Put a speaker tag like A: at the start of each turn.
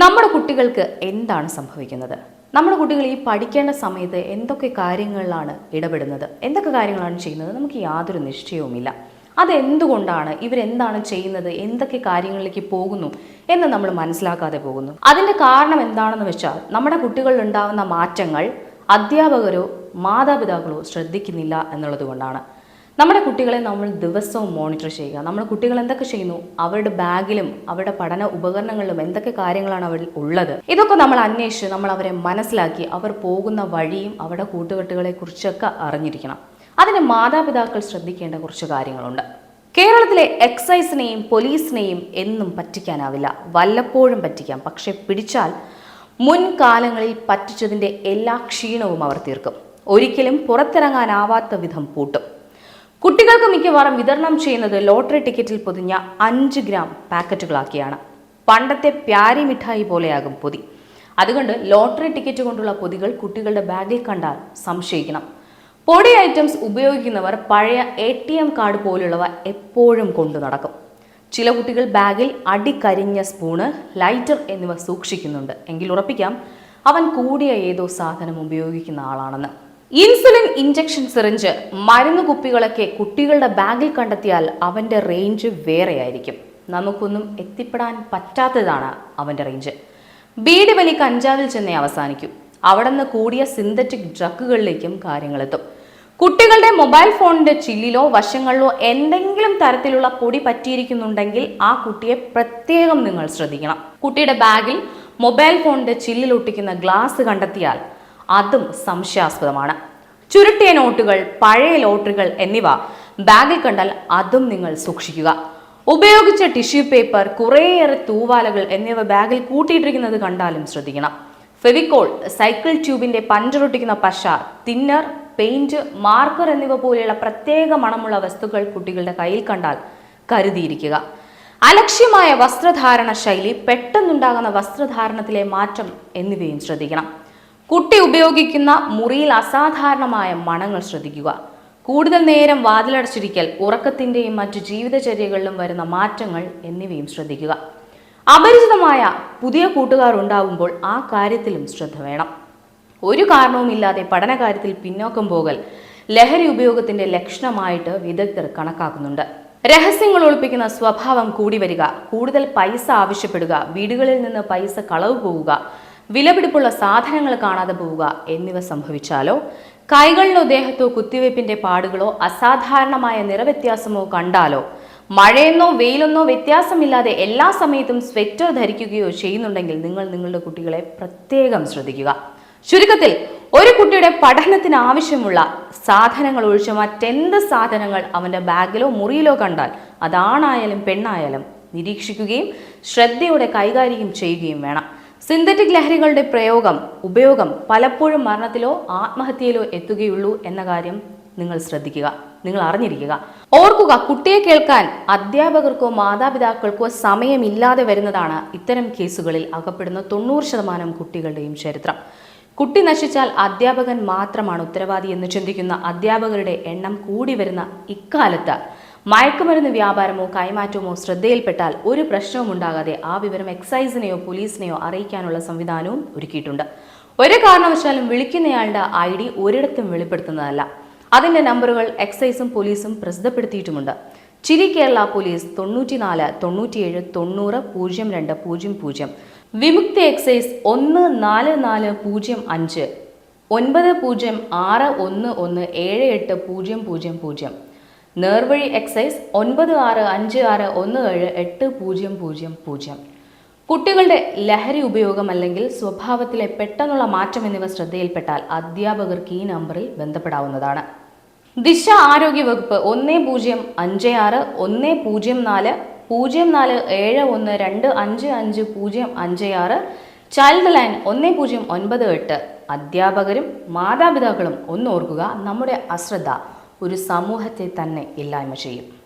A: നമ്മുടെ കുട്ടികൾക്ക് എന്താണ് സംഭവിക്കുന്നത്? നമ്മുടെ കുട്ടികൾ ഈ പഠിക്കേണ്ട സമയത്ത് എന്തൊക്കെ കാര്യങ്ങളിലാണ് ഇടപെടുന്നത്? എന്തൊക്കെ കാര്യങ്ങളാണ് ചെയ്യുന്നത്? നമുക്ക് യാതൊരു നിശ്ചയവുമില്ല. അതെന്തുകൊണ്ടാണ്? ഇവരെന്താണ് ചെയ്യുന്നത്? എന്തൊക്കെ കാര്യങ്ങളിലേക്ക് പോകുന്നു എന്ന് നമ്മൾ മനസ്സിലാക്കാതെ പോകുന്നു. അതിന്റെ കാരണം എന്താണെന്ന് വെച്ചാൽ നമ്മുടെ കുട്ടികളിൽ ഉണ്ടാകുന്ന മാറ്റങ്ങൾ അധ്യാപകരോ മാതാപിതാക്കളോ ശ്രദ്ധിക്കുന്നില്ല എന്നുള്ളത് കൊണ്ടാണ് നമ്മുടെ കുട്ടികളെ നമ്മൾ ദിവസവും മോണിറ്റർ ചെയ്യുക. നമ്മുടെ കുട്ടികൾ എന്തൊക്കെ ചെയ്യുന്നു? അവരുടെ ബാഗിലും അവരുടെ പഠന ഉപകരണങ്ങളിലും എന്തൊക്കെ കാര്യങ്ങളാണ് അവരിൽ ഉള്ളത്? ഇതൊക്കെ നമ്മൾ അന്വേഷിച്ച് നമ്മൾ അവരെ മനസ്സിലാക്കി അവർ പോകുന്ന വഴിയും അവരുടെ കൂട്ടുകെട്ടുകളെ കുറിച്ചൊക്കെ അറിഞ്ഞിരിക്കണം. അതിന് മാതാപിതാക്കൾ ശ്രദ്ധിക്കേണ്ട കുറച്ച് കാര്യങ്ങളുണ്ട്. കേരളത്തിലെ എക്സൈസിനെയും പോലീസിനെയും എന്നും പറ്റിക്കാനാവില്ല. വല്ലപ്പോഴും പറ്റിക്കാം. പക്ഷേ പിടിച്ചാൽ മുൻകാലങ്ങളിൽ പറ്റിച്ചതിന്റെ എല്ലാ ക്ഷീണവും അവർ തീർക്കും. ഒരിക്കലും പുറത്തിറങ്ങാനാവാത്ത വിധം പൂട്ടും. കുട്ടികൾക്ക് മിക്കവാറും വിതരണം ചെയ്യുന്നത് ലോട്ടറി ടിക്കറ്റിൽ പൊതിഞ്ഞ അഞ്ച് ഗ്രാം പാക്കറ്റുകളാക്കിയാണ്. പണ്ടത്തെ പ്യാരി മിഠായി പോലെയാകും പൊതി. അതുകൊണ്ട് ലോട്ടറി ടിക്കറ്റ് കൊണ്ടുള്ള പൊതികൾ കുട്ടികളുടെ ബാഗിൽ കണ്ടാൽ സംശയിക്കണം. പൊടി ഐറ്റംസ് ഉപയോഗിക്കുന്നവർ പഴയ എ ടി എം കാർഡ് പോലുള്ളവ എപ്പോഴും കൊണ്ടു നടക്കും. ചില കുട്ടികൾ ബാഗിൽ അടികരിഞ്ഞ സ്പൂണ് ലൈറ്റർ എന്നിവ സൂക്ഷിക്കുന്നുണ്ട്. എങ്കിൽ ഉറപ്പിക്കാം അവൻ കൂടിയ ഏതോ സാധനം ഉപയോഗിക്കുന്ന ആളാണെന്ന്. ഇൻസുലിൻ ഇഞ്ചക്ഷൻ സിറിഞ്ച് മരുന്ന് കുപ്പികളൊക്കെ കുട്ടികളുടെ ബാഗിൽ കണ്ടെത്തിയാൽ അവന്റെ റേഞ്ച് വേറെയായിരിക്കും. നമുക്കൊന്നും എത്തിപ്പെടാൻ പറ്റാത്തതാണ് അവന്റെ റേഞ്ച് ബീഡ് വലി കഞ്ചാവിൽ ചെന്നേ അവസാനിക്കും. അവിടെ നിന്ന് കൂടിയ സിന്തറ്റിക് ഡ്രഗുകളിലേക്കും കാര്യങ്ങളെത്തും. കുട്ടികളുടെ മൊബൈൽ ഫോണിന്റെ ചില്ലിലോ വശങ്ങളിലോ എന്തെങ്കിലും തരത്തിലുള്ള പൊടി പറ്റിയിരിക്കുന്നുണ്ടെങ്കിൽ ആ കുട്ടിയെ പ്രത്യേകം നിങ്ങൾ ശ്രദ്ധിക്കണം. കുട്ടിയുടെ ബാഗിൽ മൊബൈൽ ഫോണിന്റെ ചില്ലിൽ ഒട്ടിക്കുന്ന ഗ്ലാസ് കണ്ടെത്തിയാൽ അതും സംശയാസ്പദമാണ്. ചുരുട്ടിയ നോട്ടുകൾ പഴയ ലോട്ടറികൾ എന്നിവ ബാഗിൽ കണ്ടാൽ അതും നിങ്ങൾ സൂക്ഷിക്കുക. ഉപയോഗിച്ച ടിഷ്യൂ പേപ്പർ കുറേയേറെ തൂവാലകൾ എന്നിവ ബാഗിൽ കൂട്ടിയിട്ടിരിക്കുന്നത് കണ്ടാലും ശ്രദ്ധിക്കണം. ഫെവിക്കോൾ സൈക്കിൾ ട്യൂബിന്റെ പഞ്ചറൊട്ടിക്കുന്ന പശ തിന്നർ പെയിന്റ് മാർക്കർ എന്നിവ പോലെയുള്ള പ്രത്യേക മണമുള്ള വസ്തുക്കൾ കുട്ടികളുടെ കയ്യിൽ കണ്ടാൽ കരുതിയിരിക്കുക. അലക്ഷ്യമായ വസ്ത്രധാരണ ശൈലി പെട്ടെന്നുണ്ടാകുന്ന വസ്ത്രധാരണത്തിലെ മാറ്റം എന്നിവയും ശ്രദ്ധിക്കണം. കുട്ടി ഉപയോഗിക്കുന്ന മുറിയിൽ അസാധാരണമായ മണങ്ങൾ ശ്രദ്ധിക്കുക. കൂടുതൽ നേരം വാതിലടച്ചിരിക്കൽ ഉറക്കത്തിന്റെയും മറ്റു ജീവിതചര്യകളിലും വരുന്ന മാറ്റങ്ങൾ എന്നിവയും ശ്രദ്ധിക്കുക. അപരിചിതമായ പുതിയ കൂട്ടുകാർ ഉണ്ടാവുമ്പോൾ ആ കാര്യത്തിലും ശ്രദ്ധ വേണം. ഒരു കാരണവുമില്ലാതെ പഠനകാര്യത്തിൽ പിന്നോക്കം പോകൽ ലഹരി ഉപയോഗത്തിന്റെ ലക്ഷണമായിട്ട് വിദഗ്ധർ കണക്കാക്കുന്നുണ്ട്. രഹസ്യങ്ങൾ ഒളിപ്പിക്കുന്ന സ്വഭാവം കൂടി വരിക കൂടുതൽ പൈസ ആവശ്യപ്പെടുക വീടുകളിൽ നിന്ന് പൈസ കളവ് പോവുക വിലപിടിപ്പുള്ള സാധനങ്ങൾ കാണാതെ പോവുക എന്നിവ സംഭവിച്ചാലോ? കൈകളിലോ ദേഹത്തോ കുത്തിവയ്പ്പിന്റെ പാടുകളോ അസാധാരണമായ നിറവ്യത്യാസമോ കണ്ടാലോ? മഴയെന്നോ വെയിലെന്നോ വ്യത്യാസമില്ലാതെ എല്ലാ സമയത്തും സ്വെറ്റർ ധരിക്കുകയോ ചെയ്യുന്നുണ്ടെങ്കിൽ നിങ്ങൾ നിങ്ങളുടെ കുട്ടികളെ പ്രത്യേകം ശ്രദ്ധിക്കുക. ചുരുക്കത്തിൽ ഒരു കുട്ടിയുടെ പഠനത്തിന് ആവശ്യമുള്ള സാധനങ്ങൾ ഒഴിച്ച് മറ്റെന്ത് സാധനങ്ങൾ അവന്റെ ബാഗിലോ മുറിയിലോ കണ്ടാൽ അതാണായാലും പെണ്ണായാലും നിരീക്ഷിക്കുകയും ശ്രദ്ധയോടെ കൈകാര്യം ചെയ്യുകയും വേണം. സിന്തറ്റിക് ലഹരികളുടെ പ്രയോഗം ഉപയോഗം പലപ്പോഴും മരണത്തിലോ ആത്മഹത്യയിലോ എത്തുകയുള്ളൂ എന്ന കാര്യം നിങ്ങൾ ശ്രദ്ധിക്കുക നിങ്ങൾ അറിഞ്ഞിരിക്കുക. ഓർക്കുക കുട്ടിയെ കേൾക്കാൻ അധ്യാപകർക്കോ മാതാപിതാക്കൾക്കോ സമയമില്ലാതെ വരുന്നതാണ് ഇത്തരം കേസുകളിൽ അകപ്പെടുന്ന തൊണ്ണൂറ് ശതമാനം കുട്ടികളുടെയും ചരിത്രം. കുട്ടി നശിച്ചാൽ അധ്യാപകൻ മാത്രമാണ് ഉത്തരവാദി എന്ന് ചിന്തിക്കുന്ന അധ്യാപകരുടെ എണ്ണം കൂടി വരുന്ന ഇക്കാലത്ത് മയക്കുമരുന്ന് വ്യാപാരമോ കൈമാറ്റമോ ശ്രദ്ധയിൽപ്പെട്ടാൽ ഒരു പ്രശ്നവും ഉണ്ടാകാതെ ആ വിവരം എക്സൈസിനെയോ പോലീസിനെയോ അറിയിക്കാനുള്ള സംവിധാനവും ഒരുക്കിയിട്ടുണ്ട്. ഒരു കാരണവശാലും വിളിക്കുന്നയാളുടെ ഐ ഡി ഒരിടത്തും വെളിപ്പെടുത്തുന്നതല്ല. അതിന്റെ നമ്പറുകൾ എക്സൈസും പോലീസും പ്രസിദ്ധപ്പെടുത്തിയിട്ടുമുണ്ട്. ചിരി കേരള പോലീസ് തൊണ്ണൂറ്റിനാല് തൊണ്ണൂറ്റിയേഴ് തൊണ്ണൂറ് പൂജ്യം രണ്ട് പൂജ്യം പൂജ്യം. വിമുക്തി എക്സൈസ് ഒന്ന് നാല് നാല് പൂജ്യം അഞ്ച് ഒൻപത് പൂജ്യം ആറ് ഒന്ന് ഒന്ന് ഏഴ് എട്ട് പൂജ്യം പൂജ്യം പൂജ്യം. നേർവഴി എക്സൈസ് ഒൻപത് ആറ് അഞ്ച് ആറ് ഒന്ന് ഏഴ് എട്ട് പൂജ്യം പൂജ്യം പൂജ്യം. കുട്ടികളുടെ ലഹരി ഉപയോഗം അല്ലെങ്കിൽ സ്വഭാവത്തിലെ പെട്ടെന്നുള്ള മാറ്റം എന്നിവ ശ്രദ്ധയിൽപ്പെട്ടാൽ അധ്യാപകർക്ക് ഈ നമ്പറിൽ ബന്ധപ്പെടാവുന്നതാണ്. ദിശ ആരോഗ്യ വകുപ്പ് ഒന്ന് പൂജ്യം അഞ്ച് ആറ് ഒന്ന് പൂജ്യം നാല് പൂജ്യം നാല് ഏഴ് ഒന്ന് രണ്ട് അഞ്ച് അഞ്ച് പൂജ്യം അഞ്ച് ആറ് ചൈൽഡ് ലൈൻ ഒന്ന് പൂജ്യം ഒൻപത് എട്ട്. അധ്യാപകരും മാതാപിതാക്കളും ഒന്നോർക്കുക നമ്മുടെ അശ്രദ്ധ. ഒരു സമൂഹത്തെ തന്നെ ഇല്ലായ്മ ചെയ്യും.